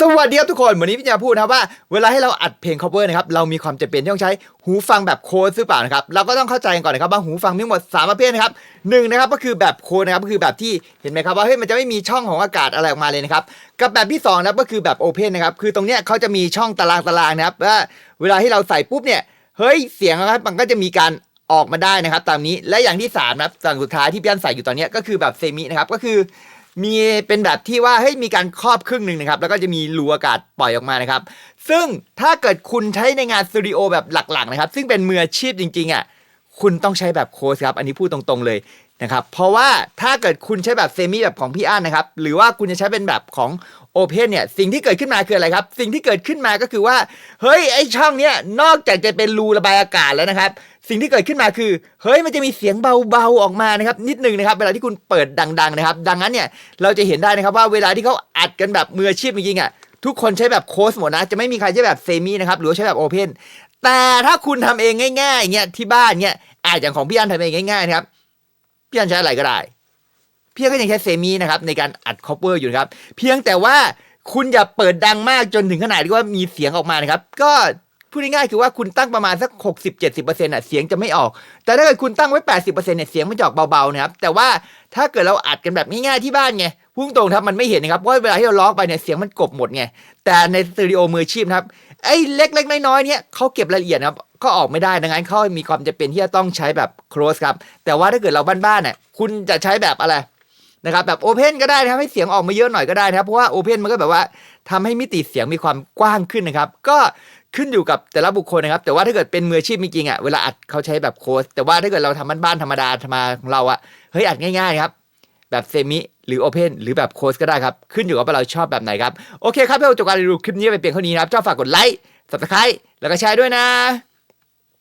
สวัสดีครับทุกคน วันนี้พี่จะพูดนะครับว่าเวลาให้เราอัดเพลง cover นะครับเรามีความจำเป็นที่ต้องใช้หูฟังแบบโค้ดหรือเปล่านะครับเราก็ต้องเข้าใจกันก่อนนะครับว่าหูฟังมีทั้งหมด3ประเภทนะครับหนึ่งนะครับก็คือแบบโค้ดนะครับก็คือแบบที่เห็นไหมครับว่าเฮ้ยมันจะไม่มีช่องของอากาศอะไรออกมาเลยนะครับกับแบบที่สองนะครับก็คือแบบโอเพนนะครับคือตรงเนี้ยเขาจะมีช่องตารางตารางนะครับว่าเวลาที่เราใส่ปุ๊บเนี่ยเฮ้ยเสียงนะครับมันก็จะมีการออกมาได้นะครับ ตามนี้และอย่างที่สามนะครับสั่งสุดท้ายที่พี่อันใส่อยู่ตอนนี้ก็คือแบบเซมินะครับก็คือ มีเป็นแบบที่ว่าเฮ้ยมีการครอบครึ่งหนึ่งนะครับ แล้วก็จะมีรูอากาศปล่อยออกมานะครับ ซึ่งถ้าเกิดคุณใช้ในงานสตูดิโอแบบหลักๆนะครับ ซึ่งเป็นมืออาชีพจริงๆอะ คุณต้องใช้แบบโค้ชครับ อันนี้พูดตรงๆเลยนะครับ เพราะว่าถ้าเกิดคุณใช้แบบเซมิแบบของพี่อั้นนะครับ หรือว่าคุณจะใช้เป็นแบบของโอเพนเนี่ย สิ่งที่เกิดขึ้นมาคืออะไรครับ สิ่งที่เกิดขึ้นมาก็คือว่า เฮ้ย ไอช่องเนี้ย นอกจากจะเป็นรูระบายอากาศแล้วนะครับ สิ่งที่เกิดขึ้นมาคือ เฮ้ย มันจะมีเสียงเบาๆออกมานะครับ นิดนึงนะครับ เวลาที่คุณเปิดดัง ๆ นะครับ ดังนั้นเนี่ย เราจะเห็นได้นะครับว่าเวลาที่เขาอัดกันแบบมืออาชีพจริงๆอะ ทุกคนใช้แบบโค้ชหมดนะ จะไม่มีใครใช้แบบเซมินะครับ หรือใช้แบบโอเพนแต่ถ้าคุณทำเองง่ายๆอย่างเงี้ยที่บ้านเงี้ย อาจอย่างของพี่อันทำเองง่ายๆนะครับ พี่อันใช้อะไรก็ได้ พี่อันก็ยังใช้เซมินะครับ ในการอัดคอปเปอร์อยู่นะครับ เพียงแต่ว่าคุณอย่าเปิดดังมากจนถึงขนาดที่ว่ามีเสียงออกมานะครับ ก็พูดง่ายๆคือว่าคุณตั้งประมาณสัก 60-70%อะเสียงจะไม่ออก แต่ถ้าเกิดคุณตั้งไว้ 80%เนี่ยเสียงมันจะออกเบาๆนะครับ แต่ว่าถ้าเกิดเราอัดกันแบบง่ายๆที่บ้านไงพุ่งตรงครับมันไม่เห็นนะครับเพราะเวลาที่เราร้องไปเนี่ยเสียงมันกบหมดไงแต่ในสตูดิโอมืออาชีพนะครับไอ้เล็กๆน้อยๆเนี่ยเขาเก็บรายละเอียดนะครับ ก็ออกไม่ได้ดังนั้นเขามีความจำเป็นที่จะต้องใช้แบบ close ครับ แต่ว่าถ้าเกิดเราบ้านๆเนี่ยคุณจะใช้แบบอะไรนะครับแบบโอเพนก็ได้นะครับให้เสียงออกมาเยอะหน่อยก็ได้นะครับ เพราะว่าโอเพนมันก็แบบว่าทำให้มิติเสียงมีความกว้างขึ้นนะครับ ก็ขึ้นอยู่กับแต่ละบุคคลนะครับ แต่ว่าถ้าเกิดเป็นมืออาชีพจริงๆอะเวลาอัดเขาใช้แบบโค้ดแต่ว่าถ้าเกิดเราทำบ้านๆธรรมดาธรรมดาของเราอะเฮ้ยอัดง่ายๆครับแบบเซมิหรือโอเพนหรือแบบโค้ดก็ได้ครับ ขึ้นอยู่กับว่าเราชอบแบบไหนครับ โอเคครับเพื่อจบการรีวิวคลิปนี้ไปเพียงเท่านี้นะครับชอบฝากกดไลค์ subscribe แล้วก็แชร์ด้วยนะ